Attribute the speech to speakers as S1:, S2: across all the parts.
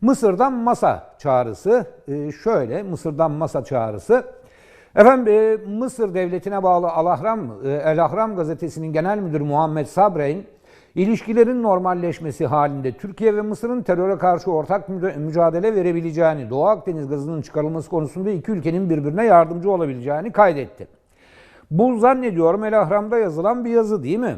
S1: Mısır'dan masa çağrısı. Ee, şöyle Mısır'dan masa çağrısı. Efendim e, Mısır devletine bağlı Al-Ahram, e, El Ahram gazetesinin genel müdürü Muhammed Sabreyn, ilişkilerin normalleşmesi halinde Türkiye ve Mısır'ın teröre karşı ortak mücadele verebileceğini, Doğu Akdeniz gazının çıkarılması konusunda iki ülkenin birbirine yardımcı olabileceğini kaydetti. Bu zannediyorum El Ahram'da yazılan bir yazı değil mi?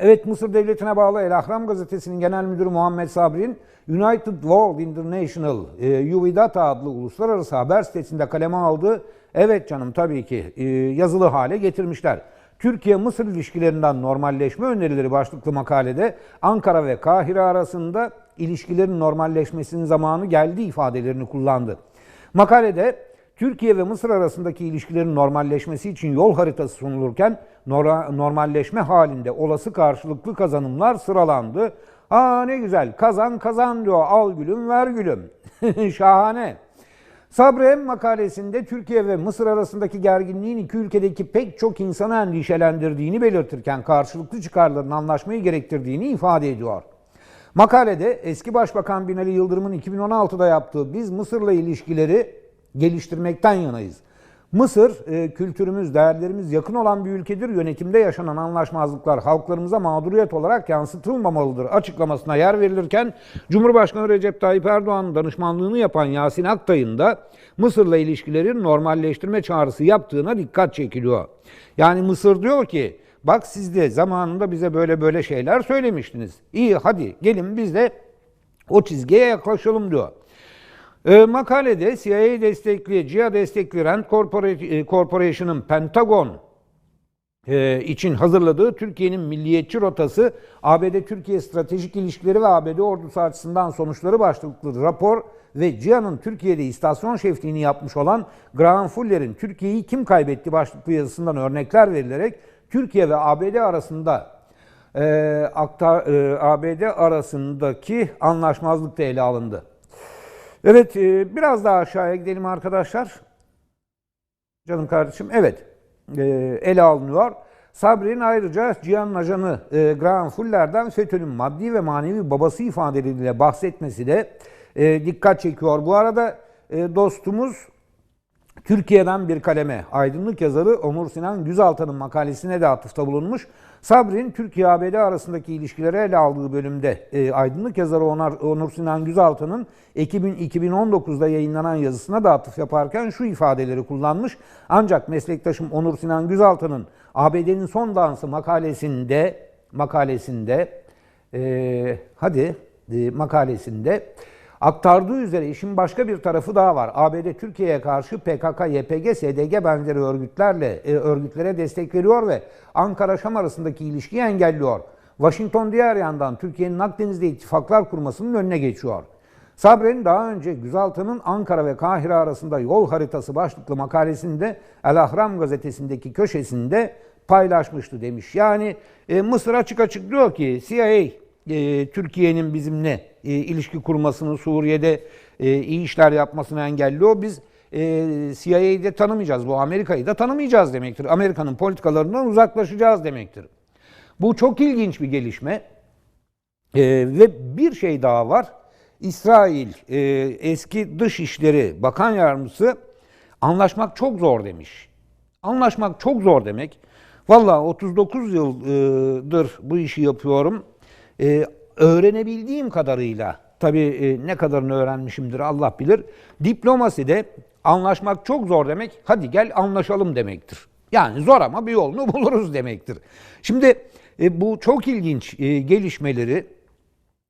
S1: Evet Mısır Devleti'ne bağlı El Ahram gazetesinin genel müdürü Muhammed Sabri'nin United World International e, adlı uluslararası haber sitesinde kaleme aldığı evet canım tabii ki e, yazılı hale getirmişler. Türkiye-Mısır ilişkilerinden normalleşme önerileri başlıklı makalede Ankara ve Kahire arasında ilişkilerin normalleşmesinin zamanı geldi ifadelerini kullandı. Makalede Türkiye ve Mısır arasındaki ilişkilerin normalleşmesi için yol haritası sunulurken normalleşme halinde olası karşılıklı kazanımlar sıralandı. Aa ne güzel kazan kazan diyor al gülüm ver gülüm. Şahane. Sabri makalesinde Türkiye ve Mısır arasındaki gerginliğin iki ülkedeki pek çok insanı endişelendirdiğini belirtirken karşılıklı çıkarların anlaşmayı gerektirdiğini ifade ediyor. Makalede eski Başbakan Binali Yıldırım'ın 2016'da yaptığı biz Mısır'la ilişkileri geliştirmekten yanayız. Mısır e, kültürümüz, değerlerimiz yakın olan bir ülkedir. Yönetimde yaşanan anlaşmazlıklar halklarımıza mağduriyet olarak yansıtılmamalıdır açıklamasına yer verilirken Cumhurbaşkanı Recep Tayyip Erdoğan'ın danışmanlığını yapan Yasin Aktay'ın da Mısır'la ilişkilerin normalleştirme çağrısı yaptığına dikkat çekiliyor. Yani Mısır diyor ki bak siz de zamanında bize böyle böyle şeyler söylemiştiniz. İyi hadi gelin biz de o çizgiye yaklaşalım diyor. E, makalede CIA destekli, CIA destekli Rand e, Corporation'ın Pentagon e, için hazırladığı Türkiye'nin milliyetçi rotası ABD-Türkiye stratejik ilişkileri ve ABD ordusu açısından sonuçları başlıklı rapor ve CİA'nın Türkiye'de istasyon şefliğini yapmış olan Graham Fuller'in Türkiye'yi kim kaybetti başlıklı yazısından örnekler verilerek Türkiye ve ABD arasında e, aktar, e, ABD arasındaki anlaşmazlık da ele alındı. Evet, e, biraz daha aşağıya gidelim arkadaşlar. Canım kardeşim, evet, e, ele alınıyor. Sabri'nin ayrıca Cihan ajanı e, Graham Fuller'den FETÖ'nün maddi ve manevi babası ifadeleriyle bahsetmesi de e, dikkat çekiyor. Bu arada dostumuz Türkiye'den bir kaleme aydınlık yazarı Onur Sinan Güzaltan'ın makalesine de atıfta bulunmuş. Sabri'nin Türkiye-ABD arasındaki ilişkileri ele aldığı bölümde e, aydınlık yazarı Onur, Onur Sinan Güzaltan'ın Ekim'in 2019'da yayınlanan yazısına da atıf yaparken şu ifadeleri kullanmış. Ancak meslektaşım Onur Sinan Güzaltan'ın ABD'nin son dansı makalesinde makalesinde e, hadi e, makalesinde Aktardığı üzere işin başka bir tarafı daha var. ABD Türkiye'ye karşı PKK, YPG, SDG benzeri örgütlerle e, örgütlere destek veriyor ve Ankara-Şam arasındaki ilişkiyi engelliyor. Washington diğer yandan Türkiye'nin Akdeniz'de ittifaklar kurmasının önüne geçiyor. Sabre'nin daha önce Güzaltı'nın Ankara ve Kahire arasında yol haritası başlıklı makalesinde El Ahram gazetesindeki köşesinde paylaşmıştı demiş. Yani e, Mısır açık açık diyor ki CIA e, Türkiye'nin bizimle e, ilişki kurmasını, Suriye'de e, iyi işler yapmasını engelliyor. Biz e, CIA'yı de tanımayacağız, bu Amerika'yı da tanımayacağız demektir. Amerika'nın politikalarından uzaklaşacağız demektir. Bu çok ilginç bir gelişme. E, ve bir şey daha var. İsrail e, eski Dışişleri Bakan Yardımcısı anlaşmak çok zor demiş. Anlaşmak çok zor demek. Valla 39 yıldır bu işi yapıyorum. Ee, öğrenebildiğim kadarıyla, tabii e, ne kadarını öğrenmişimdir Allah bilir. Diplomasi de anlaşmak çok zor demek. Hadi gel anlaşalım demektir. Yani zor ama bir yolunu buluruz demektir. Şimdi e, bu çok ilginç e, gelişmeleri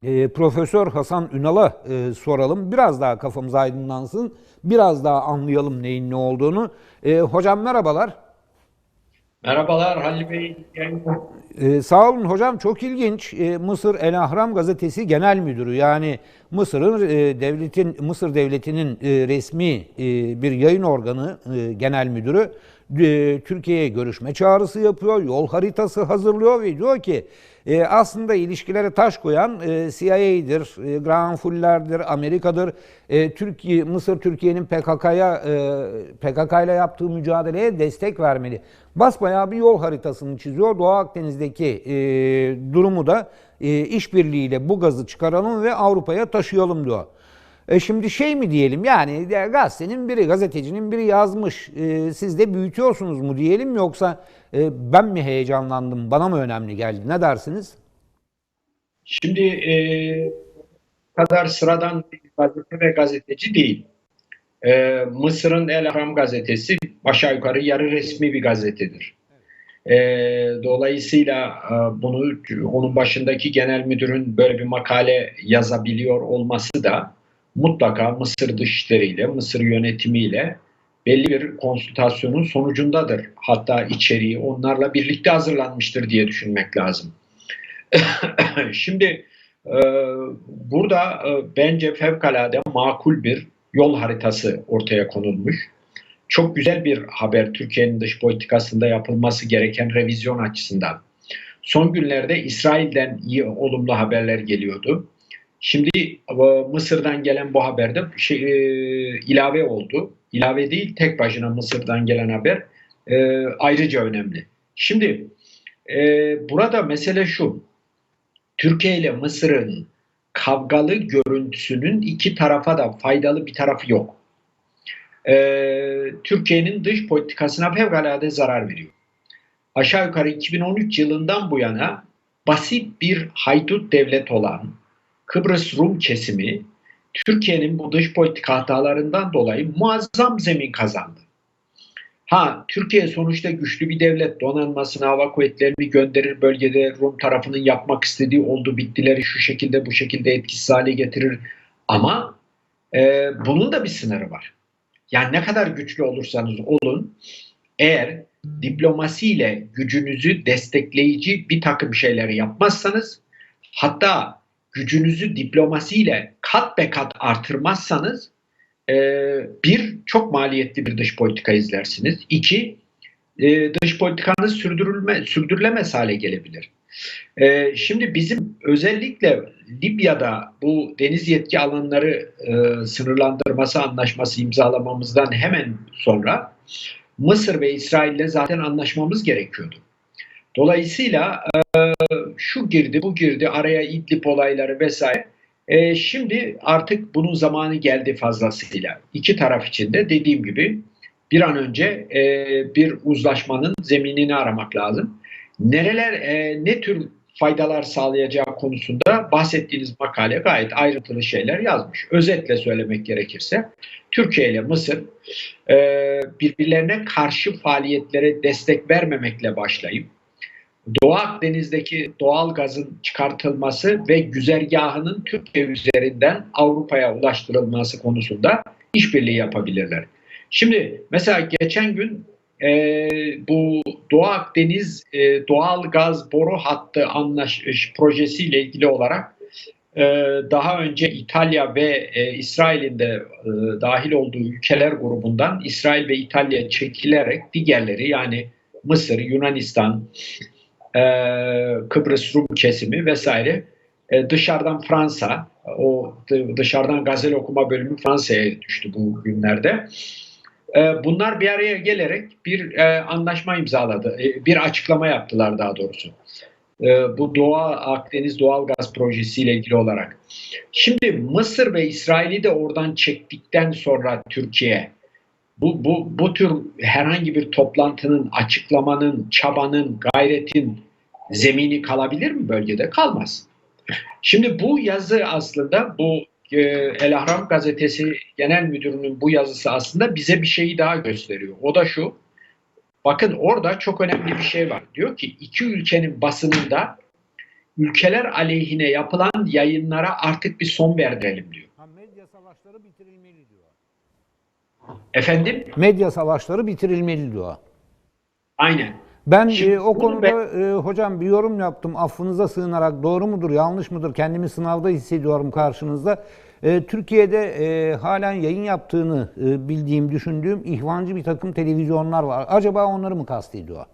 S1: e, Profesör Hasan Ünal'a e, soralım. Biraz daha kafamız aydınlansın. Biraz daha anlayalım neyin ne olduğunu. E, hocam merhabalar.
S2: Merhabalar Halil Bey.
S1: Ee, sağ olun hocam çok ilginç. Ee, Mısır El Ahram gazetesi genel müdürü yani Mısır'ın e, devletin Mısır devletinin e, resmi e, bir yayın organı e, genel müdürü e, Türkiye'ye görüşme çağrısı yapıyor, yol haritası hazırlıyor ve diyor ki e, aslında ilişkilere taş koyan e, CIA'dir, e, Granfuller'dir, Amerika'dır. E, Türkiye, Mısır Türkiye'nin PKK'ya e, PKK ile yaptığı mücadeleye destek vermeli. Basbayağı bir yol haritasını çiziyor. Doğu Akdeniz'deki durumu da işbirliğiyle bu gazı çıkaralım ve Avrupa'ya taşıyalım diyor. E şimdi şey mi diyelim yani ya gazetenin biri, gazetecinin biri yazmış. E, siz de büyütüyorsunuz mu diyelim yoksa e, ben mi heyecanlandım, bana mı önemli geldi? Ne dersiniz?
S2: Şimdi e, kadar sıradan bir gazete ve gazeteci değil. E, Mısır'ın El Ahram gazetesi aşağı yukarı yarı resmi bir gazetedir. E, dolayısıyla e, bunu onun başındaki genel müdürün böyle bir makale yazabiliyor olması da mutlaka Mısır dışişleriyle, Mısır yönetimiyle belli bir konsültasyonun sonucundadır. Hatta içeriği onlarla birlikte hazırlanmıştır diye düşünmek lazım. Şimdi e, burada e, bence fevkalade makul bir yol haritası ortaya konulmuş. Çok güzel bir haber Türkiye'nin dış politikasında yapılması gereken revizyon açısından. Son günlerde İsrail'den iyi olumlu haberler geliyordu. Şimdi e, Mısır'dan gelen bu haberde şey, e, ilave oldu. İlave değil tek başına Mısır'dan gelen haber e, ayrıca önemli. Şimdi e, burada mesele şu. Türkiye ile Mısır'ın kavgalı görüntüsünün iki tarafa da faydalı bir tarafı yok. Ee, Türkiye'nin dış politikasına fevkalade zarar veriyor. Aşağı yukarı 2013 yılından bu yana basit bir haydut devlet olan Kıbrıs Rum kesimi Türkiye'nin bu dış politika hatalarından dolayı muazzam zemin kazandı. Ha Türkiye sonuçta güçlü bir devlet donanmasını hava kuvvetlerini gönderir bölgede Rum tarafının yapmak istediği oldu bittileri şu şekilde bu şekilde etkisiz hale getirir. Ama e, bunun da bir sınırı var. Yani ne kadar güçlü olursanız olun eğer diplomasiyle gücünüzü destekleyici bir takım şeyleri yapmazsanız hatta gücünüzü diplomasiyle kat be kat artırmazsanız ee, bir, çok maliyetli bir dış politika izlersiniz. İki, e, dış politikanız sürdürülme, sürdürülemez hale gelebilir. Ee, şimdi bizim özellikle Libya'da bu deniz yetki alanları e, sınırlandırması anlaşması imzalamamızdan hemen sonra Mısır ve İsrail'le zaten anlaşmamız gerekiyordu. Dolayısıyla e, şu girdi, bu girdi, araya İdlib olayları vesaire. E, şimdi artık bunun zamanı geldi fazlasıyla. İki taraf için de dediğim gibi bir an önce e, bir uzlaşmanın zeminini aramak lazım. Nereler, e, ne tür faydalar sağlayacağı konusunda bahsettiğiniz makale gayet ayrıntılı şeyler yazmış. Özetle söylemek gerekirse Türkiye ile Mısır e, birbirlerine karşı faaliyetlere destek vermemekle başlayıp Doğu Akdeniz'deki doğal gazın çıkartılması ve güzergahının Türkiye üzerinden Avrupa'ya ulaştırılması konusunda işbirliği yapabilirler. Şimdi mesela geçen gün e, bu Doğu Akdeniz e, doğal gaz boru hattı anlaş projesiyle ilgili olarak e, daha önce İtalya ve e, İsrail'in de e, dahil olduğu ülkeler grubundan İsrail ve İtalya çekilerek diğerleri yani Mısır, Yunanistan, e, Kıbrıs Rum kesimi vesaire e, dışarıdan Fransa o dışarıdan gazel okuma bölümü Fransa'ya düştü bu günlerde. E, bunlar bir araya gelerek bir e, anlaşma imzaladı. E, bir açıklama yaptılar daha doğrusu. E, bu Doğu Akdeniz Doğal Gaz Projesi ile ilgili olarak. Şimdi Mısır ve İsrail'i de oradan çektikten sonra Türkiye bu, bu, bu tür herhangi bir toplantının, açıklamanın, çabanın, gayretin zemini kalabilir mi bölgede? Kalmaz. Şimdi bu yazı aslında bu e, El Ahram gazetesi genel müdürünün bu yazısı aslında bize bir şeyi daha gösteriyor. O da şu. Bakın orada çok önemli bir şey var. Diyor ki iki ülkenin basınında ülkeler aleyhine yapılan yayınlara artık bir son verelim diyor.
S1: Medya savaşları bitirilmeli.
S2: Efendim?
S1: Medya savaşları bitirilmeli diyor.
S2: Aynen.
S1: Ben
S2: Şimdi
S1: e, o
S2: bunu
S1: konuda e, hocam bir yorum yaptım. Affınıza sığınarak doğru mudur, yanlış mıdır? Kendimi sınavda hissediyorum karşınızda. E, Türkiye'de e, halen yayın yaptığını e, bildiğim, düşündüğüm ihvancı bir takım televizyonlar var. Acaba onları mı kastediyor?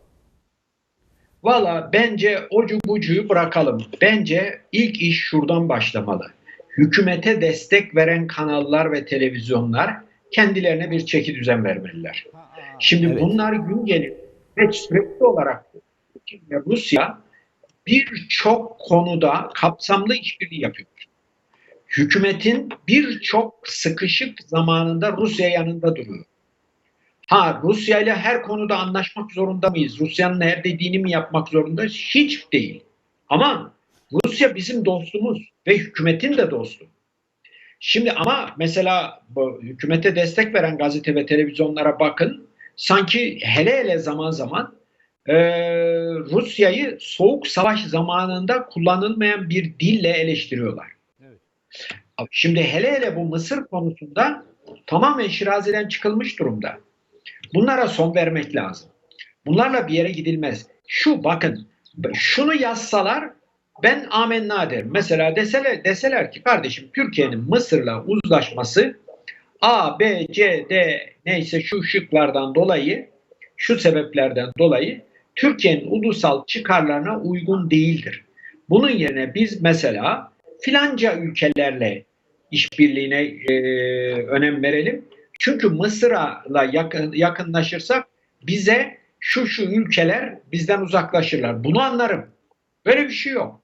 S2: Valla bence ocu bucuyu bırakalım. Bence ilk iş şuradan başlamalı. Hükümete destek veren kanallar ve televizyonlar kendilerine bir çeki düzen vermeliler. Şimdi
S1: Evet.
S2: bunlar gün gelir ve sürekli olarak Rusya birçok konuda kapsamlı işbirliği yapıyor. Hükümetin birçok sıkışık zamanında Rusya yanında duruyor. Ha Rusya ile her konuda anlaşmak zorunda mıyız? Rusya'nın her dediğini mi yapmak zorunda? Hiç değil. Ama Rusya bizim dostumuz ve hükümetin de dostu. Şimdi ama mesela bu hükümete destek veren gazete ve televizyonlara bakın. Sanki hele hele zaman zaman e, Rusya'yı soğuk savaş zamanında kullanılmayan bir dille eleştiriyorlar.
S1: Evet.
S2: Şimdi hele hele bu Mısır konusunda tamamen şirazeden çıkılmış durumda. Bunlara son vermek lazım. Bunlarla bir yere gidilmez. Şu bakın şunu yazsalar ben amenna derim. Mesela deseler, deseler ki kardeşim Türkiye'nin Mısır'la uzlaşması A, B, C, D neyse şu şıklardan dolayı şu sebeplerden dolayı Türkiye'nin ulusal çıkarlarına uygun değildir. Bunun yerine biz mesela filanca ülkelerle işbirliğine e, önem verelim. Çünkü Mısır'la yakın, yakınlaşırsak bize şu şu ülkeler bizden uzaklaşırlar. Bunu anlarım. Böyle bir şey yok.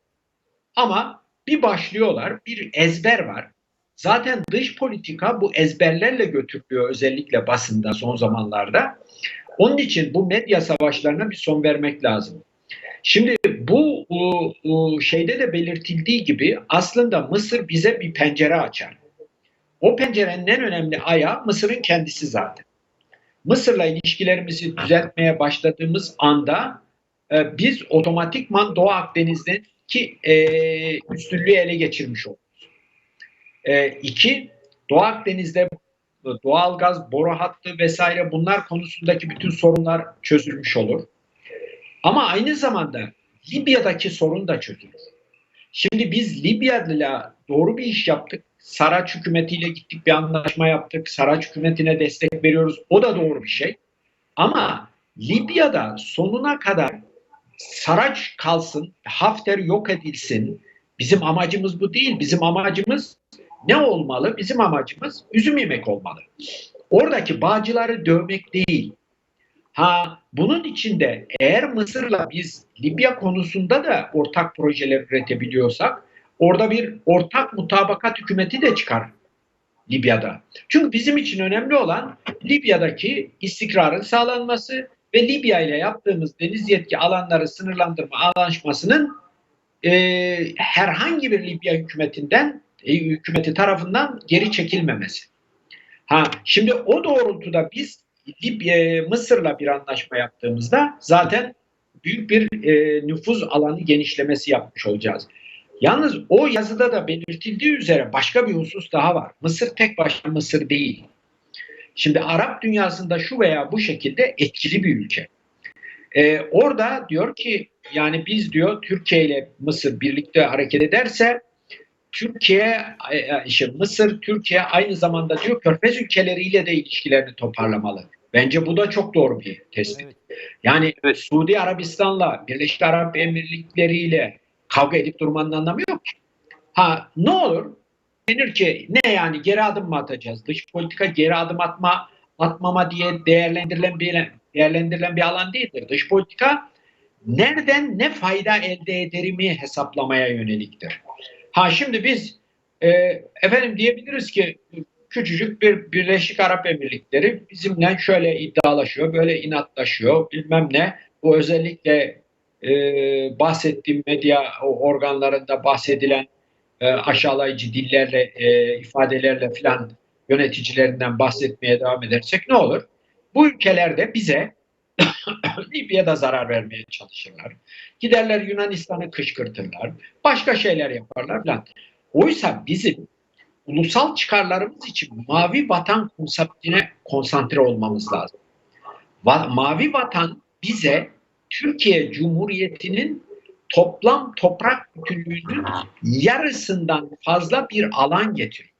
S2: Ama bir başlıyorlar, bir ezber var. Zaten dış politika bu ezberlerle götürülüyor özellikle basında son zamanlarda. Onun için bu medya savaşlarına bir son vermek lazım. Şimdi bu o, o şeyde de belirtildiği gibi aslında Mısır bize bir pencere açar. O pencerenin en önemli ayağı Mısır'ın kendisi zaten. Mısır'la ilişkilerimizi düzeltmeye başladığımız anda e, biz otomatikman Doğu Akdeniz'deki e, üstünlüğü ele geçirmiş oluruz. E, iki, Doğu Akdeniz'de doğalgaz, boru hattı vesaire bunlar konusundaki bütün sorunlar çözülmüş olur. Ama aynı zamanda Libya'daki sorun da çözülür. Şimdi biz Libya'yla doğru bir iş yaptık. Saraç hükümetiyle gittik bir anlaşma yaptık. Saraç hükümetine destek veriyoruz. O da doğru bir şey. Ama Libya'da sonuna kadar Saraç kalsın, Hafter yok edilsin. Bizim amacımız bu değil. Bizim amacımız ne olmalı? Bizim amacımız üzüm yemek olmalı. Oradaki bağcıları dövmek değil. Ha bunun içinde eğer Mısır'la biz Libya konusunda da ortak projeler üretebiliyorsak orada bir ortak mutabakat hükümeti de çıkar Libya'da. Çünkü bizim için önemli olan Libya'daki istikrarın sağlanması ve Libya ile yaptığımız deniz yetki alanları sınırlandırma anlaşmasının e, herhangi bir Libya hükümetinden e, hükümeti tarafından geri çekilmemesi. Ha şimdi o doğrultuda biz Libya, Mısır'la bir anlaşma yaptığımızda zaten büyük bir e, nüfuz alanı genişlemesi yapmış olacağız. Yalnız o yazıda da belirtildiği üzere başka bir husus daha var. Mısır tek başına Mısır değil. Şimdi Arap dünyasında şu veya bu şekilde etkili bir ülke. Ee, orada diyor ki yani biz diyor Türkiye ile Mısır birlikte hareket ederse Türkiye, işte Mısır, Türkiye aynı zamanda diyor Körfez ülkeleriyle de ilişkilerini toparlamalı. Bence bu da çok doğru bir tespit.
S1: Evet.
S2: Yani Suudi Arabistan'la, Birleşik Arap Emirlikleri ile kavga edip durmanın anlamı yok ki. Ha ne olur? Denir ki ne yani geri adım mı atacağız? Dış politika geri adım atma atmama diye değerlendirilen bir değerlendirilen bir alan değildir. Dış politika nereden ne fayda elde ederimi hesaplamaya yöneliktir. Ha şimdi biz e, efendim diyebiliriz ki küçücük bir Birleşik Arap Emirlikleri bizimle şöyle iddialaşıyor, böyle inatlaşıyor, bilmem ne. Bu özellikle e, bahsettiğim medya organlarında bahsedilen e, aşağılayıcı dillerle, e, ifadelerle filan yöneticilerinden bahsetmeye devam edersek ne olur? Bu ülkelerde bize Libya'da zarar vermeye çalışırlar. Giderler Yunanistan'ı kışkırtırlar. Başka şeyler yaparlar falan. Oysa bizim ulusal çıkarlarımız için mavi vatan konseptine konsantre olmamız lazım. Va mavi vatan bize Türkiye Cumhuriyeti'nin toplam toprak bütünlüğünün yarısından fazla bir alan getiriyor.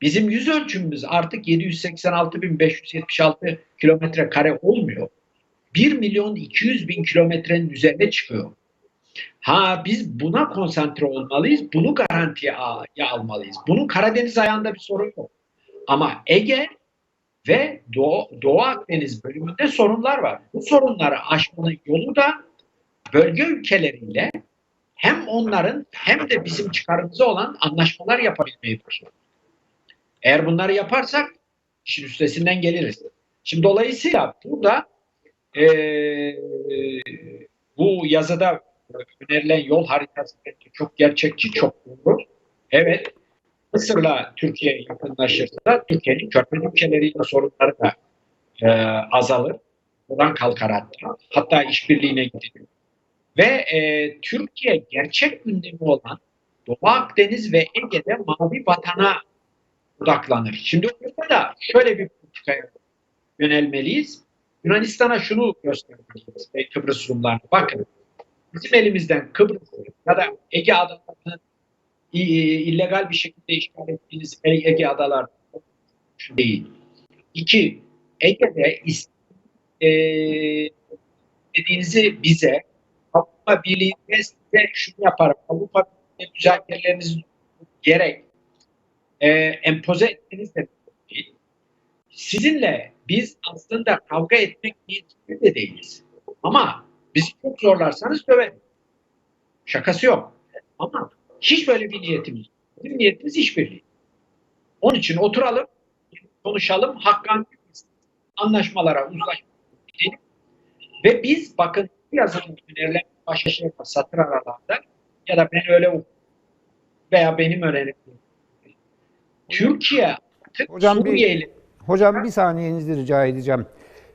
S2: Bizim yüz ölçümümüz artık 786.576 kilometre kare olmuyor. 1 milyon 200 bin kilometrenin üzerine çıkıyor. Ha biz buna konsantre olmalıyız. Bunu garantiye al- almalıyız. Bunun Karadeniz ayağında bir sorun yok. Ama Ege ve Doğu, Doğu Akdeniz bölümünde sorunlar var. Bu sorunları aşmanın yolu da bölge ülkeleriyle hem onların hem de bizim çıkarımıza olan anlaşmalar yapabilmeyi başlıyoruz. Eğer bunları yaparsak işin üstesinden geliriz. Şimdi dolayısıyla burada eee, bu yazıda önerilen yol haritası çok gerçekçi, çok doğru. Evet, Mısır'la Türkiye yakınlaşırsa Türkiye'nin körfez ülkeleriyle sorunları da e, azalır. Buradan kalkar hatta. Hatta işbirliğine gidilir. Ve e, Türkiye gerçek gündemi olan Doğu Akdeniz ve Ege'de mavi vatana odaklanır. Şimdi burada da şöyle bir politikaya yönelmeliyiz. Yunanistan'a şunu göstermeliyiz ve Kıbrıs Rumlarına. Bakın bizim elimizden Kıbrıs'ı ya da Ege adalarını illegal bir şekilde işgal ettiğiniz Ege adaları değil. İki, Ege'de e, dediğinizi bize Avrupa Birliği'nde size şunu yaparım. Avrupa Birliği'nde müzakerelerinizi gerek e, empoze etmeniz de değil. Sizinle biz aslında kavga etmek niyetinde de değiliz. Ama bizi çok zorlarsanız döverim. Şakası yok. Ama hiç böyle bir niyetimiz yok. Bizim niyetimiz işbirliği. Onun için oturalım, konuşalım, hakkan anlaşmalara, gidelim. Ve biz bakın bu yazının önerilen başka şey var satır aralarında ya da ben öyle okuyorum veya benim önerim. Türkiye
S1: Hocam bir-
S2: Suriye ile
S1: Hocam bir saniyenizi rica edeceğim.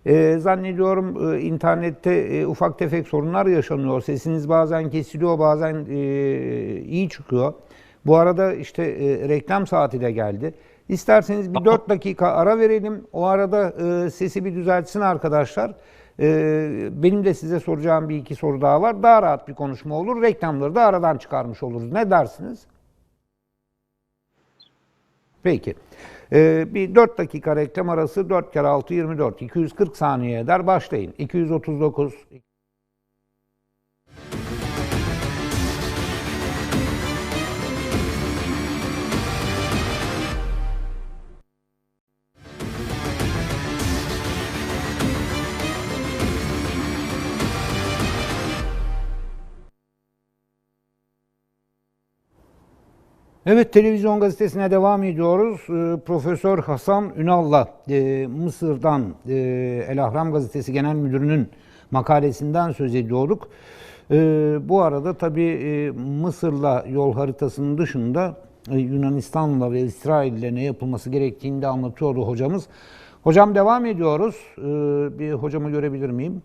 S1: Ee, zannediyorum e, internette e, ufak tefek sorunlar yaşanıyor. Sesiniz bazen kesiliyor, bazen e, iyi çıkıyor. Bu arada işte e, reklam saati de geldi. İsterseniz bir 4 dakika ara verelim. O arada e, sesi bir düzeltsin arkadaşlar. E, benim de size soracağım bir iki soru daha var. Daha rahat bir konuşma olur. Reklamları da aradan çıkarmış oluruz. Ne dersiniz? Peki. Ee, bir 4 dakika reklam arası 4 kere 6 24 240 saniye eder. Başlayın. 239 Evet, televizyon gazetesine devam ediyoruz. Ee, Profesör Hasan Ünal'la e, Mısır'dan e, El Ahram gazetesi genel müdürünün makalesinden söz ediyorduk. E, bu arada tabii e, Mısır'la yol haritasının dışında e, Yunanistan'la ve İsrail'le ne yapılması gerektiğini de anlatıyordu hocamız. Hocam devam ediyoruz. E, bir hocamı görebilir miyim?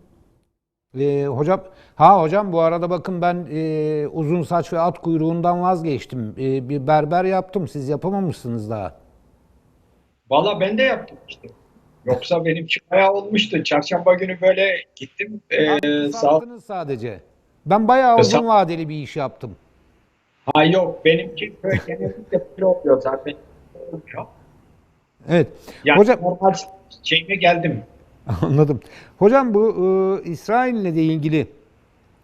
S1: Ee, hocam, ha hocam bu arada bakın ben e, uzun saç ve at kuyruğundan vazgeçtim. E, bir berber yaptım. Siz yapamamışsınız daha.
S2: Valla ben de yaptım işte. Yoksa benim bayağı olmuştu. Çarşamba günü böyle gittim. Ee,
S1: Abi
S2: sağ
S1: sadece. Ben bayağı uzun vadeli bir iş yaptım.
S2: Ha yok benimki genellikle böyle oluyor zaten.
S1: Evet.
S2: Yani
S1: Hocam
S2: normal şeyime geldim.
S1: Anladım. Hocam bu e, İsrail'le de ilgili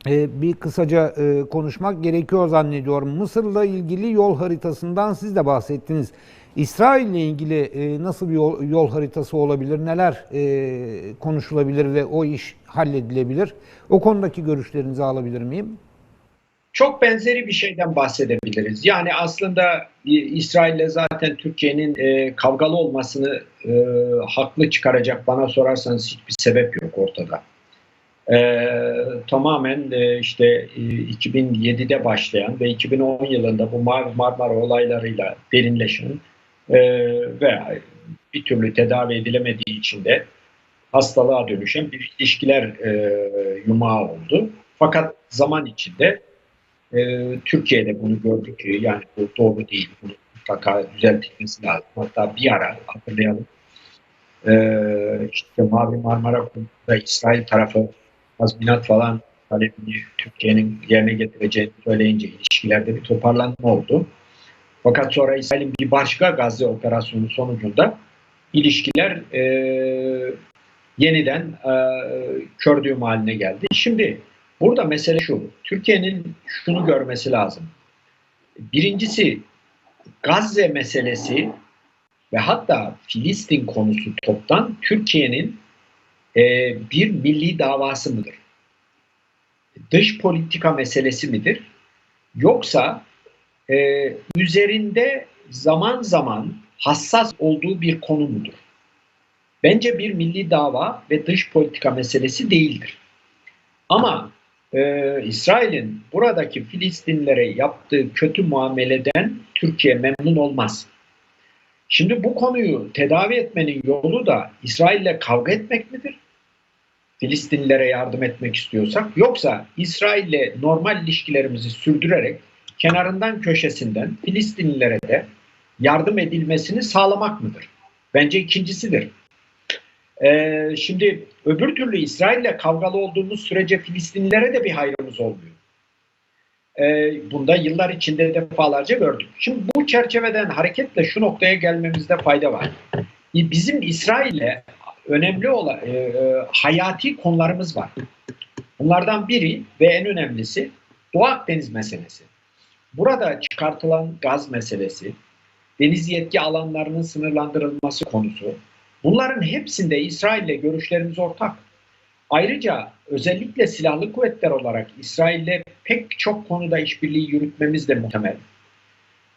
S1: e, bir kısaca e, konuşmak gerekiyor zannediyorum. Mısır'la ilgili yol haritasından siz de bahsettiniz. İsrail'le ilgili e, nasıl bir yol, yol haritası olabilir, neler e, konuşulabilir ve o iş halledilebilir? O konudaki görüşlerinizi alabilir miyim?
S2: Çok benzeri bir şeyden bahsedebiliriz. Yani aslında e, İsrail'le zaten Türkiye'nin e, kavgalı olmasını e, haklı çıkaracak bana sorarsanız hiçbir sebep yok ortada. E, tamamen e, işte e, 2007'de başlayan ve 2010 yılında bu Mavi Marmara olaylarıyla derinleşen e, ve bir türlü tedavi edilemediği için de hastalığa dönüşen bir ilişkiler e, yumağı oldu. Fakat zaman içinde ee, Türkiye'de bunu gördük yani bu doğru değil. Bunu mutlaka düzeltilmesi lazım. Hatta bir ara hatırlayalım. Ee, işte Mavi Marmara konusunda İsrail tarafı tazminat falan talebini Türkiye'nin yerine getireceğini söyleyince ilişkilerde bir toparlanma oldu. Fakat sonra İsrail'in bir başka Gazze operasyonu sonucunda ilişkiler e, yeniden e, kör düğüm haline geldi. Şimdi burada mesele şu. Türkiye'nin şunu görmesi lazım. Birincisi Gazze meselesi ve hatta Filistin konusu toptan Türkiye'nin e, bir milli davası mıdır? Dış politika meselesi midir? Yoksa e, üzerinde zaman zaman hassas olduğu bir konu mudur? Bence bir milli dava ve dış politika meselesi değildir. Ama e, İsrail'in buradaki Filistinlere yaptığı kötü muameleden Türkiye memnun olmaz. Şimdi bu konuyu tedavi etmenin yolu da İsrail'le kavga etmek midir? Filistinlilere yardım etmek istiyorsak yoksa İsrail'le normal ilişkilerimizi sürdürerek kenarından köşesinden Filistinlilere de yardım edilmesini sağlamak mıdır? Bence ikincisidir. Ee, şimdi öbür türlü İsrail'le kavgalı olduğumuz sürece Filistinlilere de bir hayrımız olmuyor. Ee, bunda yıllar içinde defalarca gördük. Şimdi bu çerçeveden hareketle şu noktaya gelmemizde fayda var. Bizim İsrail'le önemli olan e, e, hayati konularımız var. Bunlardan biri ve en önemlisi Doğu Akdeniz meselesi. Burada çıkartılan gaz meselesi, deniz yetki alanlarının sınırlandırılması konusu, bunların hepsinde İsrail'le görüşlerimiz ortak. Ayrıca özellikle silahlı kuvvetler olarak İsrail'le pek çok konuda işbirliği yürütmemiz de muhtemel.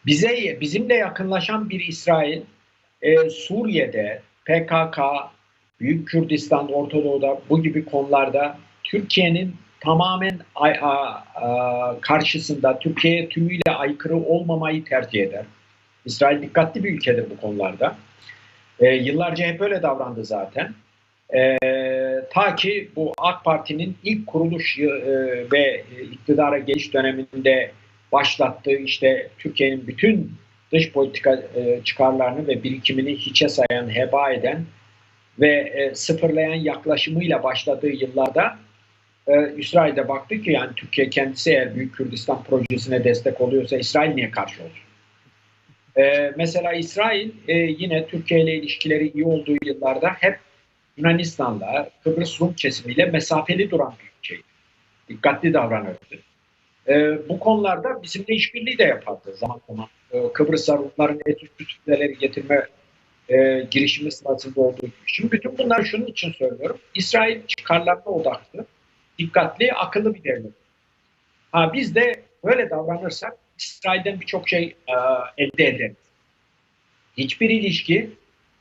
S2: Bize bizimle yakınlaşan bir İsrail e, Suriye'de PKK, Büyük Kürdistan, Orta Doğu'da bu gibi konularda Türkiye'nin tamamen a, a, a, karşısında Türkiye'ye tümüyle aykırı olmamayı tercih eder. İsrail dikkatli bir ülkedir bu konularda. E, yıllarca hep öyle davrandı zaten. E, ta ki bu AK Parti'nin ilk kuruluş e, ve iktidara geliş döneminde başlattığı işte Türkiye'nin bütün dış politika e, çıkarlarını ve birikimini hiçe sayan, heba eden ve e, sıfırlayan yaklaşımıyla başladığı yıllarda e, İsrail'de baktı ki yani Türkiye kendisi eğer Büyük Kürdistan projesine destek oluyorsa İsrail niye karşı olsun? E, mesela İsrail e, yine Türkiye ile ilişkileri iyi olduğu yıllarda hep Yunanistan'la, Kıbrıs Rum kesimiyle mesafeli duran bir ülkeydi. Dikkatli davranırdı. E, bu konularda bizimle işbirliği de yapardı zaman zaman. E, Kıbrıs'a Rumların etüt kütüpheneleri getirme e, girişimi sırasında olduğu gibi. Şimdi bütün bunlar şunun için söylüyorum. İsrail çıkarlarına odaklı, dikkatli, akıllı bir devlet. Ha, biz de böyle davranırsak İsrail'den birçok şey e, elde ederiz. Hiçbir ilişki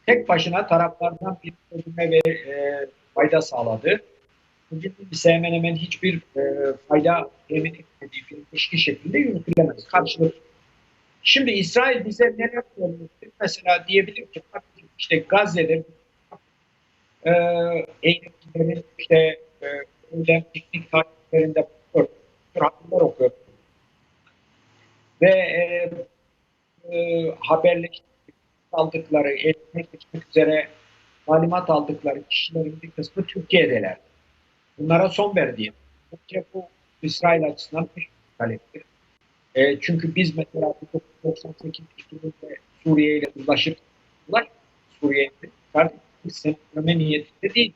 S2: tek başına taraflardan bir çözüme ve e, fayda sağladı. Bugün ise hemen hemen hiçbir e, fayda temin etmediği bir ilişki şeklinde yürütülemez. Karşılıklı. Şimdi İsrail bize neler söylüyor? Mesela diyebilir ki işte Gazze'de e, eğitimlerin işte e, öğlen piknik tatillerinde Ve e, e, haberleşmek aldıkları, eğitime geçmek üzere talimat aldıkları kişilerin bir kısmı Türkiye'deler. Bunlara son verdiğim. Bence bu İsrail açısından bir taleptir. E, çünkü biz mesela 1998 yılında Suriye ile uzlaşıp Suriye'ye kardeşimiz seninle niyetinde değil.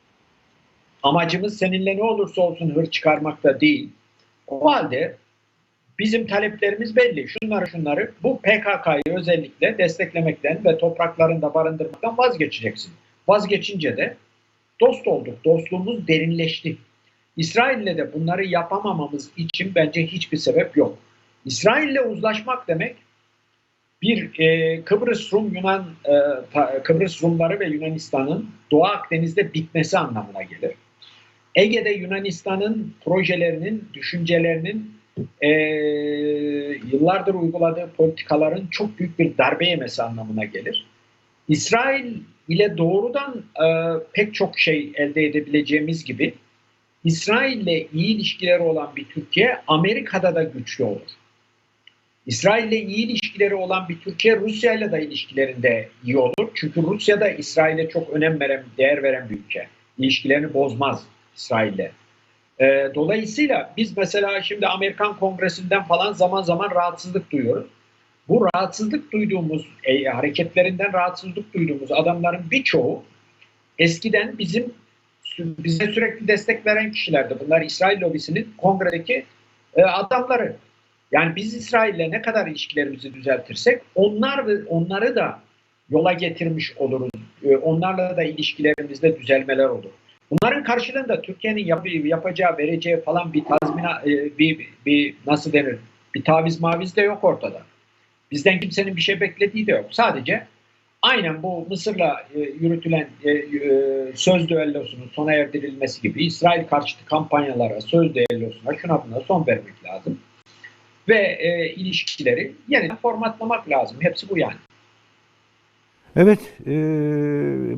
S2: Amacımız seninle ne olursa olsun hır çıkarmakta değil. O halde bizim taleplerimiz belli. Şunları şunları bu PKK'yı özellikle desteklemekten ve topraklarında barındırmaktan vazgeçeceksin. Vazgeçince de dost olduk. Dostluğumuz derinleşti. İsrail'le de bunları yapamamamız için bence hiçbir sebep yok. İsrail'le uzlaşmak demek bir e, Kıbrıs Rum Yunan e, ta, Kıbrıs Rumları ve Yunanistan'ın Doğu Akdeniz'de bitmesi anlamına gelir. Ege'de Yunanistan'ın projelerinin, düşüncelerinin e, yıllardır uyguladığı politikaların çok büyük bir darbe yemesi anlamına gelir. İsrail ile doğrudan e, pek çok şey elde edebileceğimiz gibi İsrail ile iyi ilişkileri olan bir Türkiye Amerika'da da güçlü olur. İsrail ile iyi ilişkileri olan bir Türkiye Rusya ile de ilişkilerinde iyi olur. Çünkü Rusya da İsrail'e çok önem veren, değer veren bir ülke. İlişkilerini bozmaz İsrail'le. E, dolayısıyla biz mesela şimdi Amerikan Kongresi'nden falan zaman zaman rahatsızlık duyuyoruz. bu rahatsızlık duyduğumuz, e, hareketlerinden rahatsızlık duyduğumuz adamların birçoğu eskiden bizim bize sürekli destek veren kişilerdi. Bunlar İsrail lobisinin kongredeki e, adamları. Yani biz İsrail'le ne kadar ilişkilerimizi düzeltirsek onlar onları da yola getirmiş oluruz. E, onlarla da ilişkilerimizde düzelmeler olur. Bunların karşılığında Türkiye'nin yap- yapacağı, vereceği falan bir tazmina, e, bir, bir nasıl denir, bir taviz maviz de yok ortada. Bizden kimsenin bir şey beklediği de yok. Sadece aynen bu Mısır'la e, yürütülen e, e, söz düellosunun sona erdirilmesi gibi İsrail karşıtı kampanyalara, söz düellosuna, şuna buna son vermek lazım. Ve ilişkileri yeniden formatlamak lazım. Hepsi bu yani.
S1: Evet, e,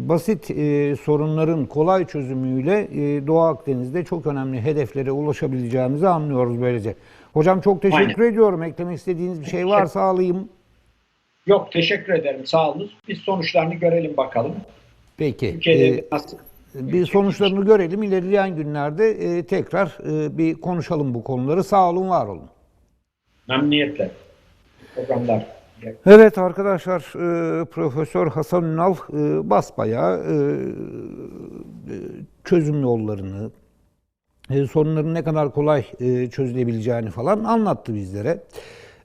S1: basit e, sorunların kolay çözümüyle e, Doğu Akdeniz'de çok önemli hedeflere ulaşabileceğimizi anlıyoruz böylece. Hocam çok teşekkür ediyorum. Eklemek istediğiniz bir şey varsa alayım.
S2: Yok teşekkür ederim. Sağ olun. Biz sonuçlarını görelim bakalım.
S1: Peki.
S2: Türkiye'de
S1: e,
S2: nasıl?
S1: bir sonuçlarını görelim. İlerleyen günlerde e, tekrar e, bir konuşalım bu konuları. Sağ olun, var olun.
S2: Memnuniyetle. Programlar.
S1: Evet arkadaşlar, e, Profesör Hasan Ünal e, basbayağı e, e, çözüm yollarını, e, sorunların ne kadar kolay e, çözülebileceğini falan anlattı bizlere.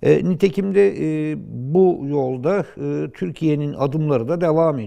S1: E, nitekim de e, bu yolda e, Türkiye'nin adımları da devam ediyor.